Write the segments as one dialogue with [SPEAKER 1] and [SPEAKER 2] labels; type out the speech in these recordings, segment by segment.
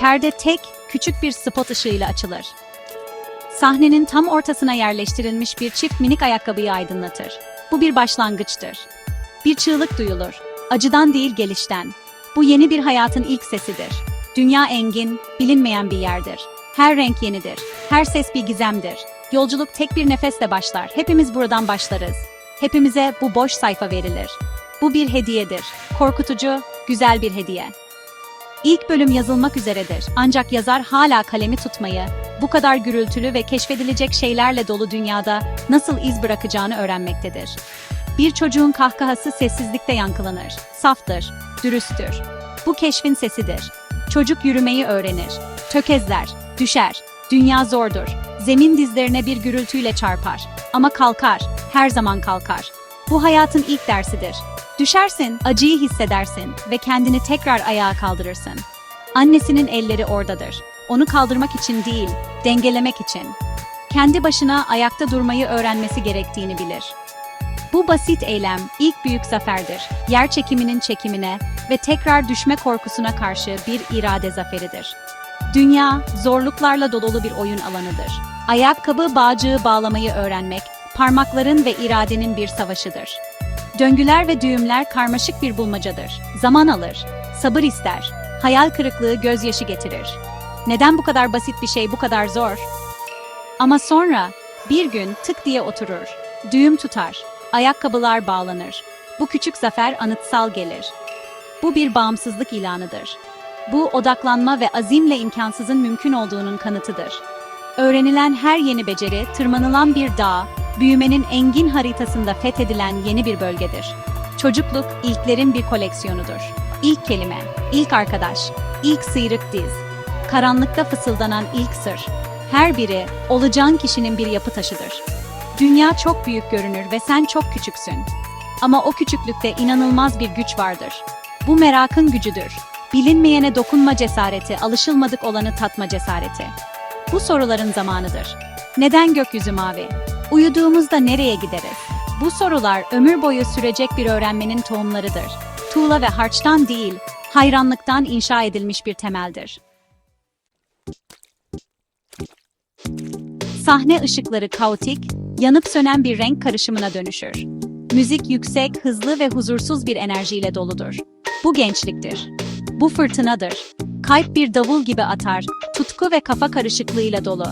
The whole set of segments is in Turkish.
[SPEAKER 1] Perde tek, küçük bir spot ışığıyla açılır. Sahnenin tam ortasına yerleştirilmiş bir çift minik ayakkabıyı aydınlatır. Bu bir başlangıçtır. Bir çığlık duyulur. Acıdan değil gelişten. Bu yeni bir hayatın ilk sesidir. Dünya engin, bilinmeyen bir yerdir. Her renk yenidir. Her ses bir gizemdir. Yolculuk tek bir nefesle başlar. Hepimiz buradan başlarız. Hepimize bu boş sayfa verilir. Bu bir hediyedir. Korkutucu, güzel bir hediye. İlk bölüm yazılmak üzeredir. Ancak yazar hala kalemi tutmayı, bu kadar gürültülü ve keşfedilecek şeylerle dolu dünyada nasıl iz bırakacağını öğrenmektedir. Bir çocuğun kahkahası sessizlikte yankılanır. Saftır, dürüsttür. Bu keşfin sesidir. Çocuk yürümeyi öğrenir. Tökezler, düşer. Dünya zordur. Zemin dizlerine bir gürültüyle çarpar. Ama kalkar, her zaman kalkar. Bu hayatın ilk dersidir. Düşersin, acıyı hissedersin ve kendini tekrar ayağa kaldırırsın. Annesinin elleri oradadır. Onu kaldırmak için değil, dengelemek için. Kendi başına ayakta durmayı öğrenmesi gerektiğini bilir. Bu basit eylem ilk büyük zaferdir. Yer çekiminin çekimine ve tekrar düşme korkusuna karşı bir irade zaferidir. Dünya, zorluklarla dolu bir oyun alanıdır. Ayakkabı bağcığı bağlamayı öğrenmek, parmakların ve iradenin bir savaşıdır. Döngüler ve düğümler karmaşık bir bulmacadır. Zaman alır, sabır ister, hayal kırıklığı gözyaşı getirir. Neden bu kadar basit bir şey bu kadar zor? Ama sonra bir gün tık diye oturur. Düğüm tutar, ayakkabılar bağlanır. Bu küçük zafer anıtsal gelir. Bu bir bağımsızlık ilanıdır. Bu odaklanma ve azimle imkansızın mümkün olduğunun kanıtıdır. Öğrenilen her yeni beceri, tırmanılan bir dağ, büyümenin engin haritasında fethedilen yeni bir bölgedir. Çocukluk, ilklerin bir koleksiyonudur. İlk kelime, ilk arkadaş, ilk sıyrık diz, karanlıkta fısıldanan ilk sır. Her biri, olacağın kişinin bir yapı taşıdır. Dünya çok büyük görünür ve sen çok küçüksün. Ama o küçüklükte inanılmaz bir güç vardır. Bu merakın gücüdür. Bilinmeyene dokunma cesareti, alışılmadık olanı tatma cesareti. Bu soruların zamanıdır. Neden gökyüzü mavi? Uyuduğumuzda nereye gideriz? Bu sorular ömür boyu sürecek bir öğrenmenin tohumlarıdır. Tuğla ve harçtan değil, hayranlıktan inşa edilmiş bir temeldir. Sahne ışıkları kaotik, yanıp sönen bir renk karışımına dönüşür. Müzik yüksek, hızlı ve huzursuz bir enerjiyle doludur. Bu gençliktir. Bu fırtınadır. Kalp bir davul gibi atar, tutku ve kafa karışıklığıyla dolu.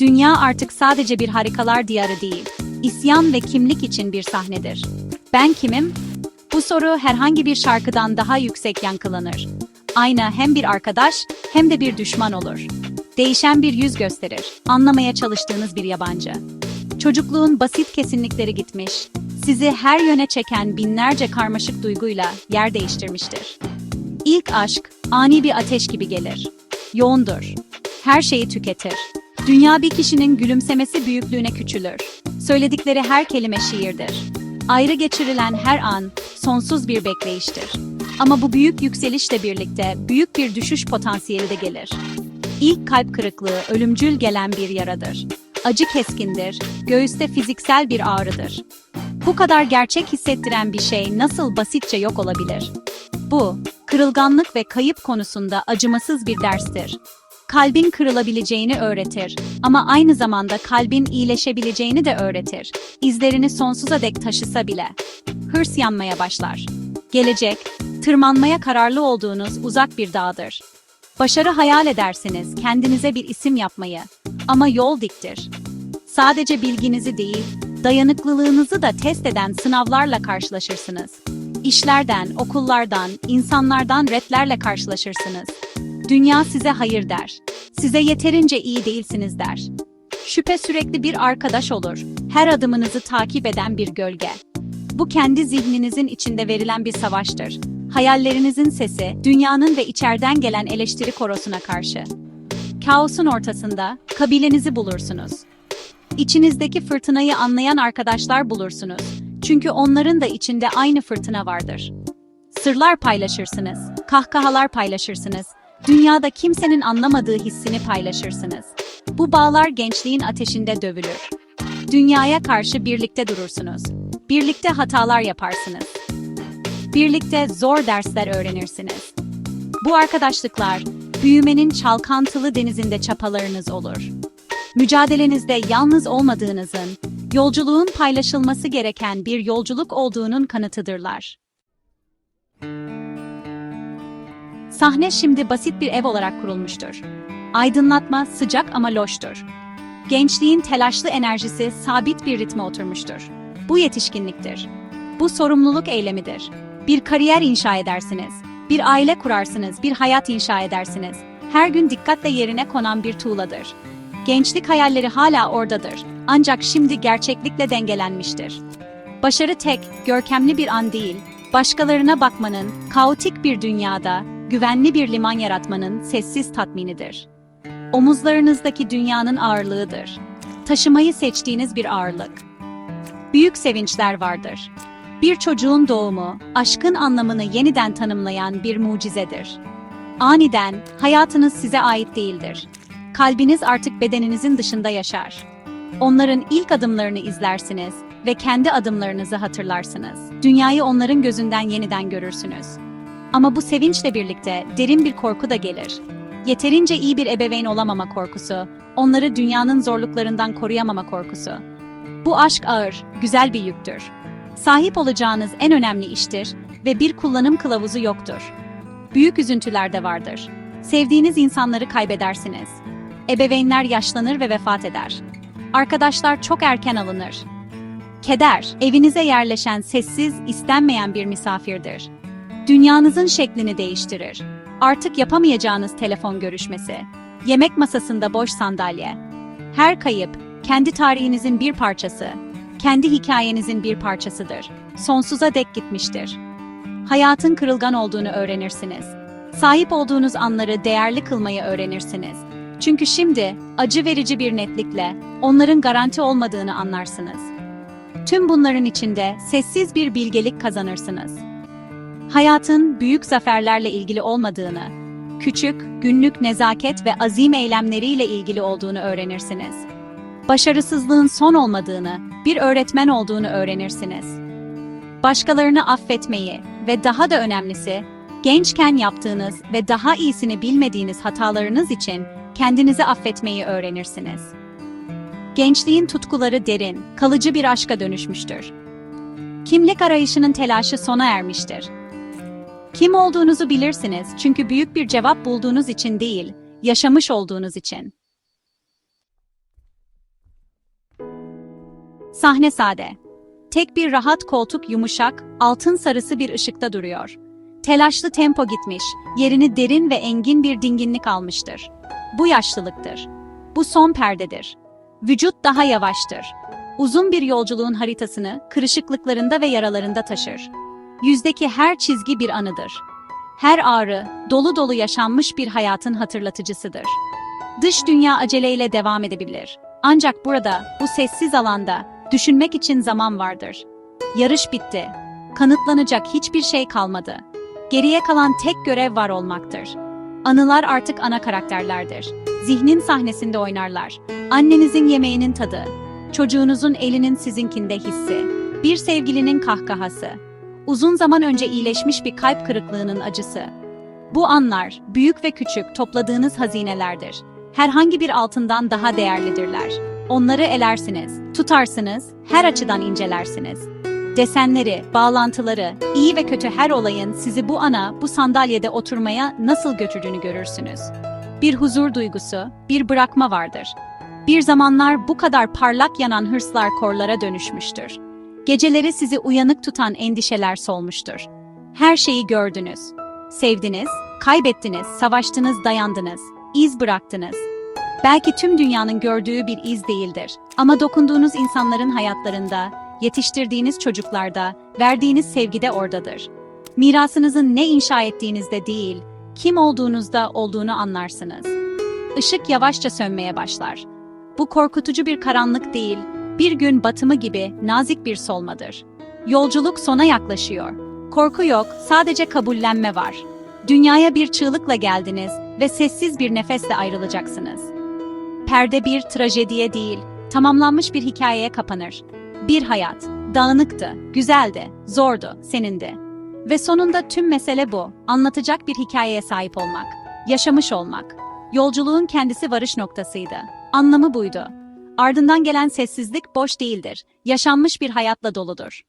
[SPEAKER 1] Dünya artık sadece bir harikalar diyarı değil, isyan ve kimlik için bir sahnedir. Ben kimim? Bu soru herhangi bir şarkıdan daha yüksek yankılanır. Ayna hem bir arkadaş hem de bir düşman olur. Değişen bir yüz gösterir, anlamaya çalıştığınız bir yabancı. Çocukluğun basit kesinlikleri gitmiş, sizi her yöne çeken binlerce karmaşık duyguyla yer değiştirmiştir. İlk aşk, ani bir ateş gibi gelir. Yoğundur. Her şeyi tüketir. Dünya bir kişinin gülümsemesi büyüklüğüne küçülür. Söyledikleri her kelime şiirdir. Ayrı geçirilen her an sonsuz bir bekleyiştir. Ama bu büyük yükselişle birlikte büyük bir düşüş potansiyeli de gelir. İlk kalp kırıklığı ölümcül gelen bir yaradır. Acı keskindir, göğüste fiziksel bir ağrıdır. Bu kadar gerçek hissettiren bir şey nasıl basitçe yok olabilir? Bu, kırılganlık ve kayıp konusunda acımasız bir derstir. Kalbin kırılabileceğini öğretir ama aynı zamanda kalbin iyileşebileceğini de öğretir. İzlerini sonsuza dek taşısa bile. Hırs yanmaya başlar. Gelecek, tırmanmaya kararlı olduğunuz uzak bir dağdır. Başarı hayal edersiniz kendinize bir isim yapmayı ama yol diktir. Sadece bilginizi değil, dayanıklılığınızı da test eden sınavlarla karşılaşırsınız. İşlerden, okullardan, insanlardan retlerle karşılaşırsınız. Dünya size hayır der. Size yeterince iyi değilsiniz der. Şüphe sürekli bir arkadaş olur. Her adımınızı takip eden bir gölge. Bu kendi zihninizin içinde verilen bir savaştır. Hayallerinizin sesi, dünyanın ve içeriden gelen eleştiri korosuna karşı. Kaosun ortasında kabilenizi bulursunuz. İçinizdeki fırtınayı anlayan arkadaşlar bulursunuz. Çünkü onların da içinde aynı fırtına vardır. Sırlar paylaşırsınız, kahkahalar paylaşırsınız. Dünyada kimsenin anlamadığı hissini paylaşırsınız. Bu bağlar gençliğin ateşinde dövülür. Dünyaya karşı birlikte durursunuz. Birlikte hatalar yaparsınız. Birlikte zor dersler öğrenirsiniz. Bu arkadaşlıklar büyümenin çalkantılı denizinde çapalarınız olur. Mücadelenizde yalnız olmadığınızın, yolculuğun paylaşılması gereken bir yolculuk olduğunun kanıtıdırlar. Sahne şimdi basit bir ev olarak kurulmuştur. Aydınlatma sıcak ama loştur. Gençliğin telaşlı enerjisi sabit bir ritme oturmuştur. Bu yetişkinliktir. Bu sorumluluk eylemidir. Bir kariyer inşa edersiniz. Bir aile kurarsınız, bir hayat inşa edersiniz. Her gün dikkatle yerine konan bir tuğladır. Gençlik hayalleri hala oradadır. Ancak şimdi gerçeklikle dengelenmiştir. Başarı tek, görkemli bir an değil, başkalarına bakmanın, kaotik bir dünyada, güvenli bir liman yaratmanın sessiz tatminidir. Omuzlarınızdaki dünyanın ağırlığıdır. Taşımayı seçtiğiniz bir ağırlık. Büyük sevinçler vardır. Bir çocuğun doğumu, aşkın anlamını yeniden tanımlayan bir mucizedir. Aniden, hayatınız size ait değildir. Kalbiniz artık bedeninizin dışında yaşar. Onların ilk adımlarını izlersiniz ve kendi adımlarınızı hatırlarsınız. Dünyayı onların gözünden yeniden görürsünüz. Ama bu sevinçle birlikte derin bir korku da gelir. Yeterince iyi bir ebeveyn olamama korkusu, onları dünyanın zorluklarından koruyamama korkusu. Bu aşk ağır, güzel bir yüktür. Sahip olacağınız en önemli iştir ve bir kullanım kılavuzu yoktur. Büyük üzüntüler de vardır. Sevdiğiniz insanları kaybedersiniz. Ebeveynler yaşlanır ve vefat eder. Arkadaşlar çok erken alınır. Keder, evinize yerleşen sessiz, istenmeyen bir misafirdir. Dünyanızın şeklini değiştirir. Artık yapamayacağınız telefon görüşmesi, yemek masasında boş sandalye. Her kayıp, kendi tarihinizin bir parçası, kendi hikayenizin bir parçasıdır. Sonsuza dek gitmiştir. Hayatın kırılgan olduğunu öğrenirsiniz. Sahip olduğunuz anları değerli kılmayı öğrenirsiniz. Çünkü şimdi acı verici bir netlikle onların garanti olmadığını anlarsınız. Tüm bunların içinde sessiz bir bilgelik kazanırsınız. Hayatın büyük zaferlerle ilgili olmadığını, küçük, günlük nezaket ve azim eylemleriyle ilgili olduğunu öğrenirsiniz. Başarısızlığın son olmadığını, bir öğretmen olduğunu öğrenirsiniz. Başkalarını affetmeyi ve daha da önemlisi, gençken yaptığınız ve daha iyisini bilmediğiniz hatalarınız için kendinizi affetmeyi öğrenirsiniz. Gençliğin tutkuları derin, kalıcı bir aşka dönüşmüştür. Kimlik arayışının telaşı sona ermiştir. Kim olduğunuzu bilirsiniz çünkü büyük bir cevap bulduğunuz için değil, yaşamış olduğunuz için. Sahne sade. Tek bir rahat koltuk yumuşak, altın sarısı bir ışıkta duruyor. Telaşlı tempo gitmiş, yerini derin ve engin bir dinginlik almıştır. Bu yaşlılıktır. Bu son perdedir. Vücut daha yavaştır. Uzun bir yolculuğun haritasını kırışıklıklarında ve yaralarında taşır. Yüzdeki her çizgi bir anıdır. Her ağrı, dolu dolu yaşanmış bir hayatın hatırlatıcısıdır. Dış dünya aceleyle devam edebilir. Ancak burada, bu sessiz alanda, düşünmek için zaman vardır. Yarış bitti. Kanıtlanacak hiçbir şey kalmadı. Geriye kalan tek görev var olmaktır. Anılar artık ana karakterlerdir. Zihnin sahnesinde oynarlar. Annenizin yemeğinin tadı, çocuğunuzun elinin sizinkinde hissi, bir sevgilinin kahkahası, uzun zaman önce iyileşmiş bir kalp kırıklığının acısı. Bu anlar, büyük ve küçük topladığınız hazinelerdir. Herhangi bir altından daha değerlidirler. Onları elersiniz, tutarsınız, her açıdan incelersiniz. Desenleri, bağlantıları, iyi ve kötü her olayın sizi bu ana, bu sandalyede oturmaya nasıl götürdüğünü görürsünüz. Bir huzur duygusu, bir bırakma vardır. Bir zamanlar bu kadar parlak yanan hırslar korlara dönüşmüştür. Geceleri sizi uyanık tutan endişeler solmuştur. Her şeyi gördünüz. Sevdiniz, kaybettiniz, savaştınız, dayandınız, iz bıraktınız. Belki tüm dünyanın gördüğü bir iz değildir. Ama dokunduğunuz insanların hayatlarında, yetiştirdiğiniz çocuklarda, verdiğiniz sevgide oradadır. Mirasınızın ne inşa ettiğinizde değil, kim olduğunuzda olduğunu anlarsınız. Işık yavaşça sönmeye başlar. Bu korkutucu bir karanlık değil, bir gün batımı gibi nazik bir solmadır. Yolculuk sona yaklaşıyor. Korku yok, sadece kabullenme var. Dünyaya bir çığlıkla geldiniz ve sessiz bir nefesle ayrılacaksınız. Perde bir trajediye değil, tamamlanmış bir hikayeye kapanır. Bir hayat, dağınıktı, güzeldi, zordu, senindi. Ve sonunda tüm mesele bu, anlatacak bir hikayeye sahip olmak. Yaşamış olmak. Yolculuğun kendisi varış noktasıydı. Anlamı buydu. Ardından gelen sessizlik boş değildir. Yaşanmış bir hayatla doludur.